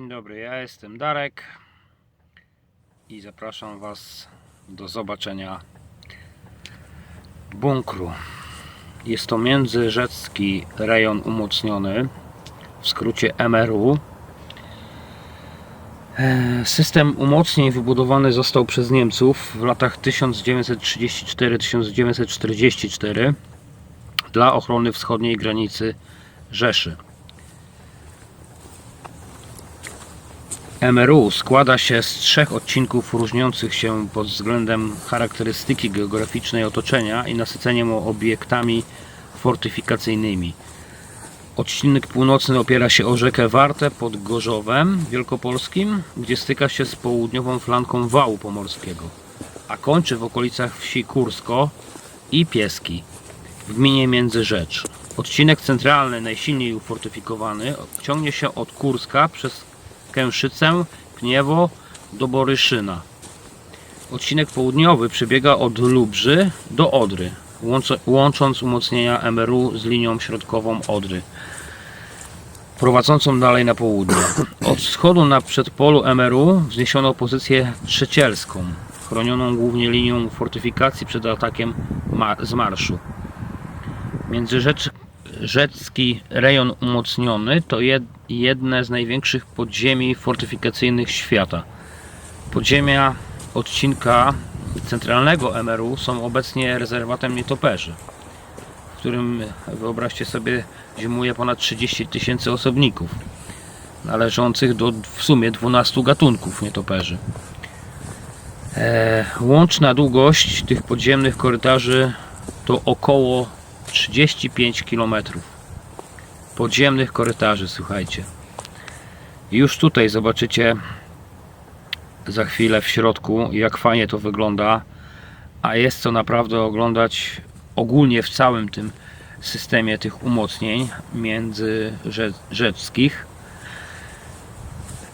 dobry, ja jestem Darek i zapraszam Was do zobaczenia bunkru. Jest to międzyrzecki rejon umocniony, w skrócie MRU. E, System umocnień wybudowany został przez Niemców w latach 1934-1944 dla ochrony wschodniej granicy Rzeszy. MRU składa się z trzech odcinków różniących się pod względem charakterystyki geograficznej otoczenia i nasyceniem obiektami fortyfikacyjnymi. Odcinek północny opiera się o rzekę Wartę pod Gorzowem Wielkopolskim, gdzie styka się z południową flanką wału pomorskiego, a kończy w okolicach wsi Kursko i Pieski w gminie Międzyrzecz. Odcinek centralny, najsilniej ufortyfikowany, ciągnie się od Kurska przez Kęszycę, Pniewo do Boryszyna. Odcinek południowy przebiega od Lubrzy do Odry, łącząc umocnienia MRU z linią środkową Odry, prowadzącą dalej na południe. Od wschodu na przedpolu MRU wzniesiono pozycję trzecielską, chronioną głównie linią fortyfikacji przed atakiem z marszu. Międzyrzecki rejon umocniony to jed, jedne z największych podziemi fortyfikacyjnych świata. Podziemia odcinka centralnego MRU są obecnie rezerwatem nietoperzy, w którym wyobraźcie sobie zimuje ponad 30 tysięcy osobników należących do w sumie 12 gatunków nietoperzy. E, łączna długość tych podziemnych korytarzy to około 35 km podziemnych korytarzy, słuchajcie. Już tutaj zobaczycie za chwilę w środku, jak fajnie to wygląda, a jest to naprawdę oglądać ogólnie w całym tym systemie tych umocnień międzyrzeckich.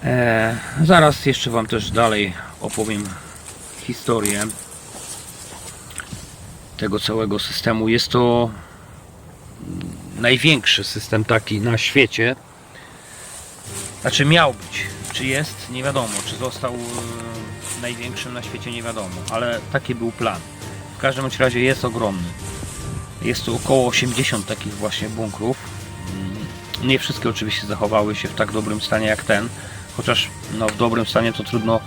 E, zaraz jeszcze Wam też dalej opowiem historię tego całego systemu. Jest to największy system taki na świecie. Znaczy miał być. Czy jest? Nie wiadomo. Czy został e, największym na świecie? Nie wiadomo. Ale taki był plan. W każdym razie jest ogromny. Jest tu około 80 takich właśnie bunkrów. Mm, Nie wszystkie oczywiście zachowały się w tak dobrym stanie jak ten. Chociaż no, w dobrym stanie to trudno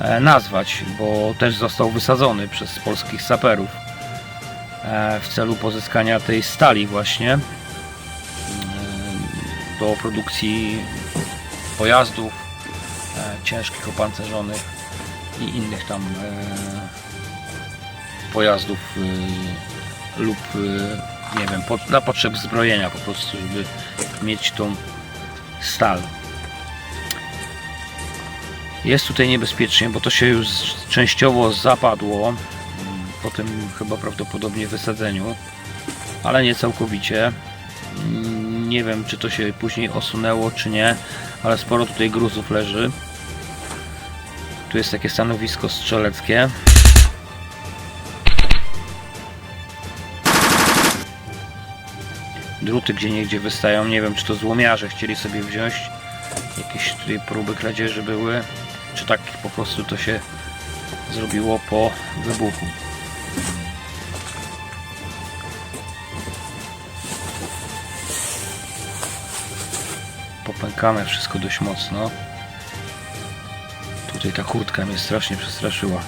e, nazwać, bo też został wysadzony przez polskich saperów w celu pozyskania tej stali właśnie e, do produkcji pojazdów e, ciężkich, opancerzonych i innych tam e, pojazdów e, lub e, nie wiem, dla potrzeb zbrojenia po prostu, żeby mieć tą stal. Jest tutaj niebezpiecznie, bo to się już częściowo zapadło po tym chyba prawdopodobnie wysadzeniu, ale nie całkowicie. Mm, Nie wiem, czy to się później osunęło, czy nie, ale sporo tutaj gruzów leży. Tu jest takie stanowisko strzeleckie. Druty gdzie niegdzie wystają. Nie wiem, czy to złomiarze chcieli sobie wziąć. Jakieś tutaj próby kradzieży były. Czy tak po prostu to się zrobiło po wybuchu. Popękane wszystko dość mocno. Tutaj ta kurtka mnie strasznie przestraszyła.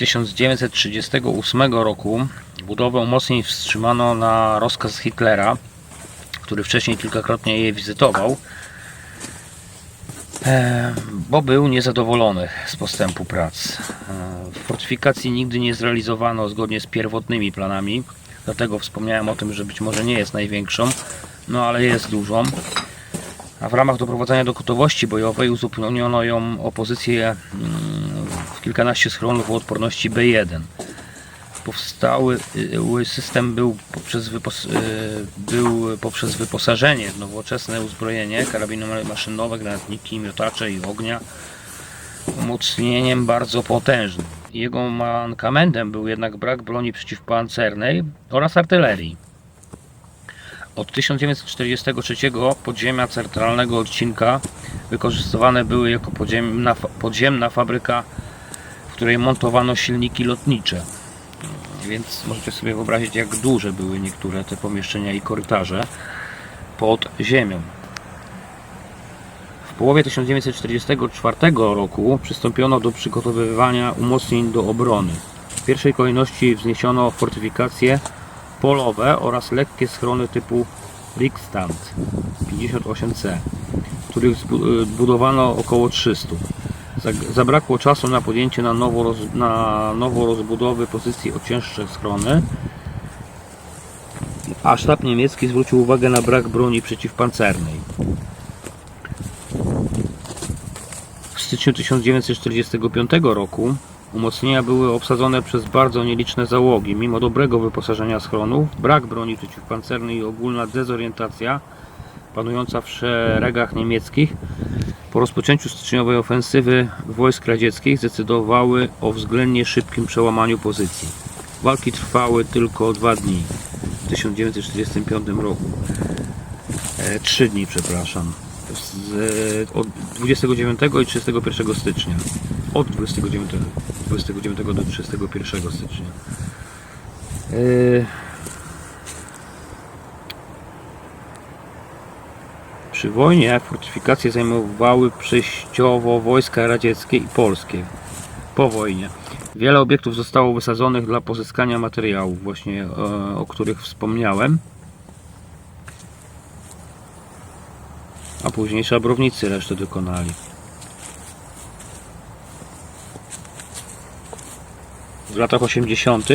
1938 roku budowę umocnień wstrzymano na rozkaz Hitlera, który wcześniej kilkakrotnie je wizytował. E, bo był niezadowolony z postępu prac. E, Fortyfikacji nigdy nie zrealizowano zgodnie z pierwotnymi planami, dlatego wspomniałem o tym, że być może nie jest największą, no ale jest dużą. A w ramach doprowadzenia do gotowości bojowej uzupełniono ją o pozycję mm, kilkanaście schronów o odporności B1. Powstały y, system był poprzez, y, był poprzez wyposażenie w nowoczesne uzbrojenie, karabiny maszynowe, granatniki, miotacze i ognia umocnieniem bardzo potężnym. Jego mankamentem był jednak brak broni przeciwpancernej oraz artylerii. Od 1943 podziemia centralnego odcinka wykorzystywane były jako podziemna, podziemna fabryka, której montowano silniki lotnicze. Więc możecie sobie wyobrazić, jak duże były niektóre te pomieszczenia i korytarze pod ziemią. W połowie 1944 roku przystąpiono do przygotowywania umocnień do obrony. W pierwszej kolejności wzniesiono fortyfikacje polowe oraz lekkie schrony typu Riksstand 58C, których zbu- zbudowano około 300. Zabrakło czasu na podjęcie na nowo, roz, na nowo rozbudowy pozycji o cięższe schrony, a sztab niemiecki zwrócił uwagę na brak broni przeciwpancernej. W styczniu 1945 roku umocnienia były obsadzone przez bardzo nieliczne załogi. Mimo dobrego wyposażenia schronów, brak broni przeciwpancernej i ogólna dezorientacja panująca w szeregach niemieckich po rozpoczęciu styczniowej ofensywy wojsk radzieckich zdecydowały o względnie szybkim przełamaniu pozycji. Walki trwały tylko dwa dni w 1945 roku. E, Trzy dni, przepraszam. Z, e, od 29 i 31 stycznia. Od 29, 29 do 31 stycznia. E, Przy wojnie fortyfikacje zajmowały przejściowo wojska radzieckie i polskie. Po wojnie. Wiele obiektów zostało wysadzonych dla pozyskania materiałów, właśnie e, o których wspomniałem. A później szabrownicy resztę dokonali. W latach 80.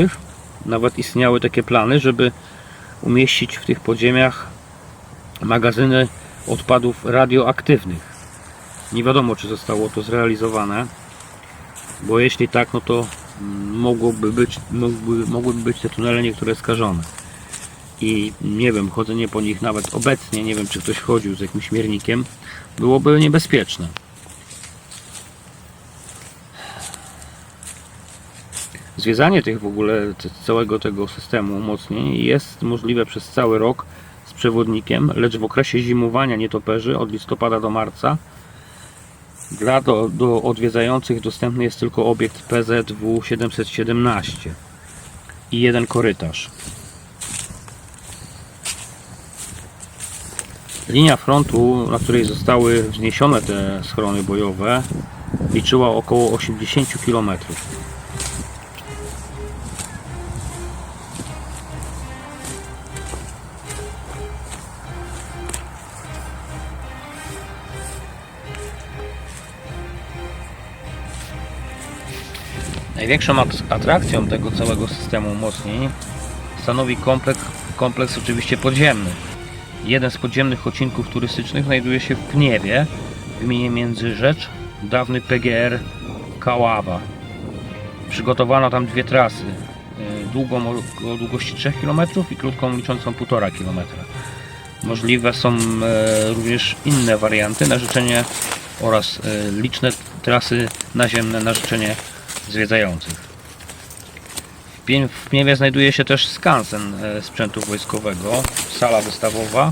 nawet istniały takie plany, żeby umieścić w tych podziemiach magazyny odpadów radioaktywnych. Nie wiadomo, czy zostało to zrealizowane, bo jeśli tak, no to mm, mogłoby być, mogły, mogłyby być te tunele niektóre skażone. I nie wiem, chodzenie po nich nawet obecnie, nie wiem, czy ktoś chodził z jakimś miernikiem, byłoby niebezpieczne. Zwiedzanie tych w ogóle, całego tego systemu umocnień jest możliwe przez cały rok przewodnikiem, lecz w okresie zimowania nietoperzy od listopada do marca dla do, do odwiedzających dostępny jest tylko obiekt PZW 717 i jeden korytarz. Linia frontu, na której zostały wzniesione te schrony bojowe, liczyła około 80 km. Największą at- atrakcją tego całego systemu umocnień stanowi kompleks, kompleks oczywiście podziemny. Jeden z podziemnych odcinków turystycznych znajduje się w Pniewie, w gminie Międzyrzecz, dawny PGR Kaława. Przygotowano tam dwie trasy. y, Długą o o długości 3 km i krótką liczącą 1,5 km. Możliwe są e, również inne warianty na życzenie oraz e, liczne trasy naziemne na życzenie zwiedzających. W Pniewie znajduje się też skansen e, sprzętu wojskowego, sala wystawowa,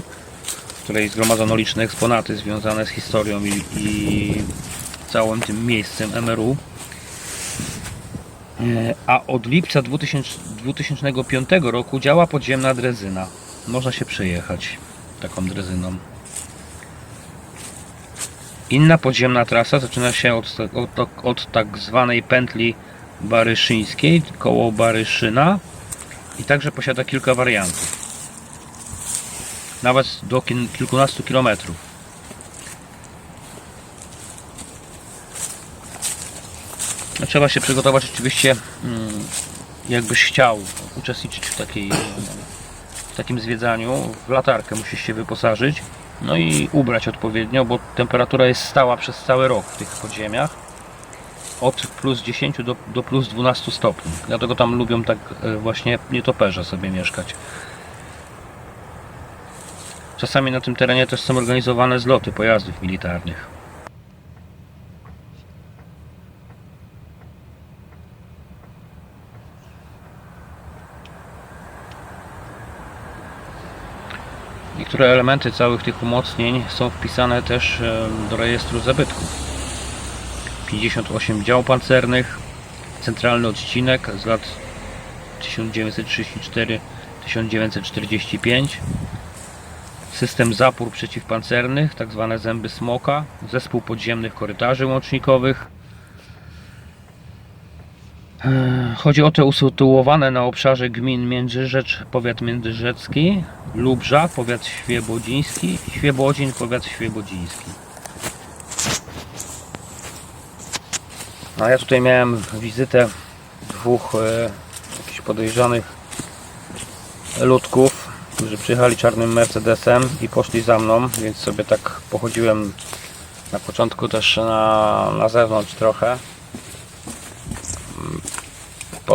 w której zgromadzono liczne eksponaty związane z historią i, i całym tym miejscem MRU. E, A od lipca 2000, 2005 roku działa podziemna drezyna. Można się przejechać taką drezyną. Inna podziemna trasa zaczyna się od, tak- od, tak- od tak zwanej pętli baryszyńskiej, koło Baryszyna i także posiada kilka wariantów. Nawet do kilkunastu kilometrów. No, trzeba się przygotować oczywiście, mm, jakbyś chciał uczestniczyć w, takiej, w takim zwiedzaniu. W latarkę musisz się wyposażyć. No i ubrać odpowiednio, bo temperatura jest stała przez cały rok w tych podziemiach. Od plus 10 do, do plus 12 stopni. Dlatego tam lubią tak e, właśnie nietoperze sobie mieszkać. Czasami na tym terenie też są organizowane zloty pojazdów militarnych. Niektóre elementy całych tych umocnień są wpisane też do rejestru zabytków. 58 dział pancernych, centralny odcinek z lat 1934-1945, system zapór przeciwpancernych, tak zwane zęby smoka, zespół podziemnych korytarzy łącznikowych. E, Chodzi o te usytuowane na obszarze gmin Międzyrzecz, powiat międzyrzecki, Lubrza, powiat świebodziński, Świebodzin, powiat świebodziński. A ja tutaj miałem wizytę dwóch e, jakichś podejrzanych ludków, którzy przyjechali czarnym Mercedesem i poszli za mną, więc sobie tak pochodziłem na początku też na, na zewnątrz trochę.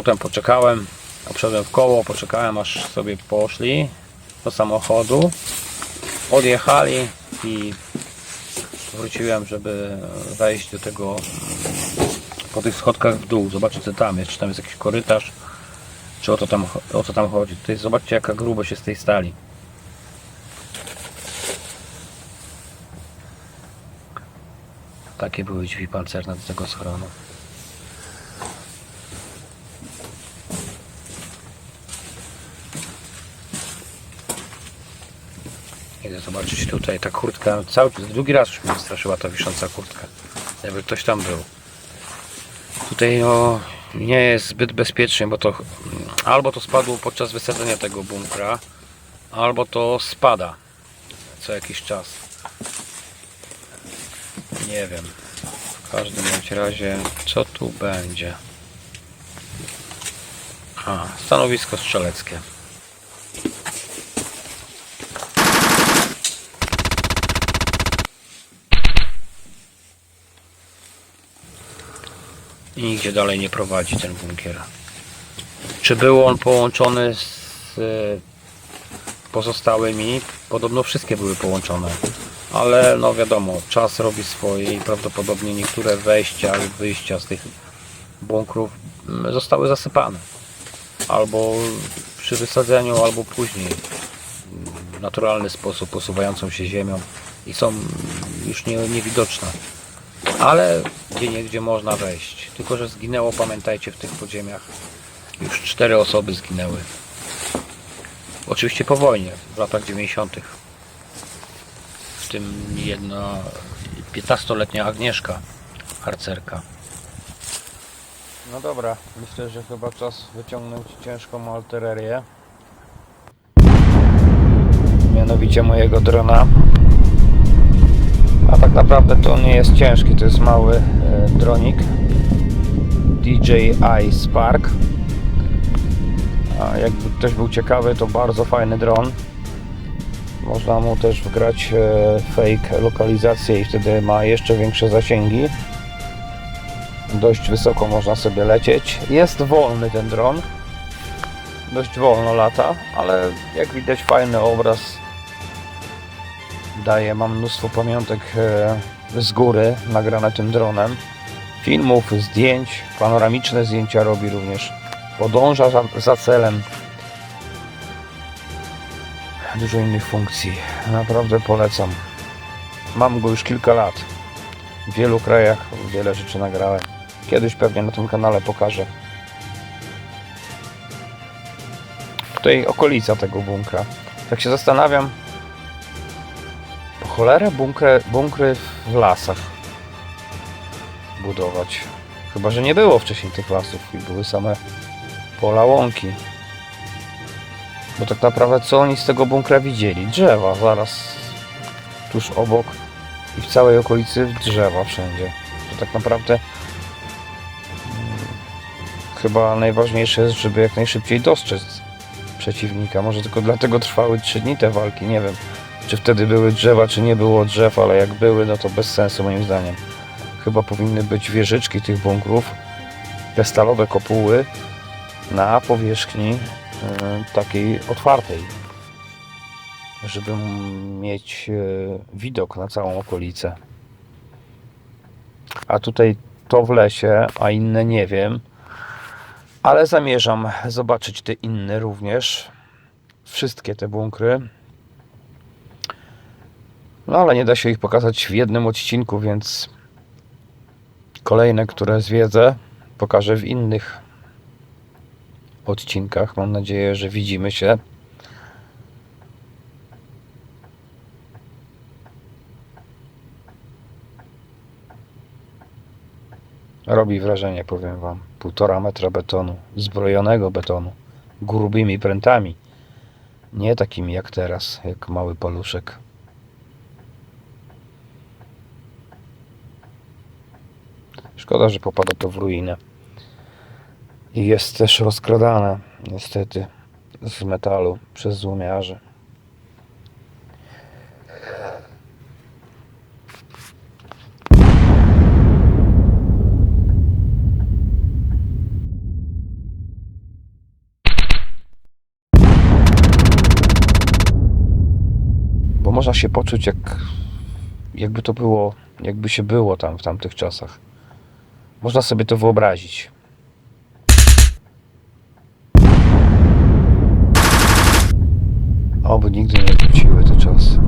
Potem poczekałem, obszedłem w koło, poczekałem aż sobie poszli do samochodu. Odjechali i wróciłem, żeby wejść do tego po tych schodkach w dół, zobaczyć co tam jest, czy tam jest jakiś korytarz, czy o to tam, o co tam chodzi. Tutaj zobaczcie jaka grubość jest tej stali. Takie były drzwi pancerne do tego schronu. Zobaczyć tutaj, ta kurtka, cały drugi raz już mnie straszyła ta wisząca kurtka. Jakby ktoś tam był. Tutaj no, nie jest zbyt bezpiecznie, bo to albo to spadło podczas wysadzenia tego bunkra, albo to spada co jakiś czas. Nie wiem. W każdym razie, co tu będzie? A, stanowisko strzeleckie. I nigdzie dalej nie prowadzi ten bunkier. Czy był on połączony z e, pozostałymi? Podobno wszystkie były połączone, ale no wiadomo, czas robi swoje i prawdopodobnie niektóre wejścia lub wyjścia z tych bunkrów mm, zostały zasypane. Albo przy wysadzeniu, albo później w naturalny sposób posuwającą się ziemią i są już nie, niewidoczne ale gdzie niegdzie można wejść. Tylko, że zginęło, pamiętajcie, w tych podziemiach już cztery osoby zginęły. Oczywiście po wojnie, w latach 90. W tym jedna 15-letnia Agnieszka, harcerka. No dobra, myślę, że chyba czas wyciągnąć ciężką artylerię. Mianowicie mojego drona. Naprawdę to nie jest ciężki, to jest mały e, dronik DJI Spark. A jakby ktoś był ciekawy, to bardzo fajny dron. Można mu też wgrać e, fake lokalizację i wtedy ma jeszcze większe zasięgi. Dość wysoko można sobie lecieć. Jest wolny ten dron. Dość wolno lata, ale jak widać fajny obraz daje. Mam mnóstwo pamiątek e, z góry nagrane tym dronem. Filmów, zdjęć, panoramiczne zdjęcia robi również. Podąża za, za celem. Dużo innych funkcji. Naprawdę polecam. Mam go już kilka lat. W wielu krajach wiele rzeczy nagrałem. Kiedyś pewnie na tym kanale pokażę. Tutaj okolica tego bunkra. Tak się zastanawiam, cholerę bunkry, bunkry w lasach budować. Chyba, że nie było wcześniej tych lasów i były same pola łąki. Bo tak naprawdę co oni z tego bunkra widzieli? Drzewa zaraz tuż obok i w całej okolicy drzewa wszędzie. To tak naprawdę chyba najważniejsze jest, żeby jak najszybciej dostrzec przeciwnika. Może tylko dlatego trwały 3 dni te walki, nie wiem. Czy wtedy były drzewa, czy nie było drzew, ale jak były, no to bez sensu moim zdaniem. Chyba powinny być wieżyczki tych bunkrów, te stalowe kopuły na powierzchni e, takiej otwartej, żeby mieć e, widok na całą okolicę. A tutaj to w lesie, a inne nie wiem. Ale zamierzam zobaczyć te inne również. Wszystkie te bunkry. No ale nie da się ich pokazać w jednym odcinku, więc kolejne, które zwiedzę, pokażę w innych odcinkach. Mam nadzieję, że widzimy się. Robi wrażenie, powiem Wam. Półtora metra betonu, zbrojonego betonu, grubymi prętami. Nie takimi jak teraz, jak mały paluszek. Szkoda, że popada to w ruinę. I jest też rozkradane, niestety, z metalu przez złomiarzy. Bo można się poczuć jak jakby to było, jakby się było tam w tamtych czasach. Można sobie to wyobrazić. Oby nigdy nie wróciły te czasy.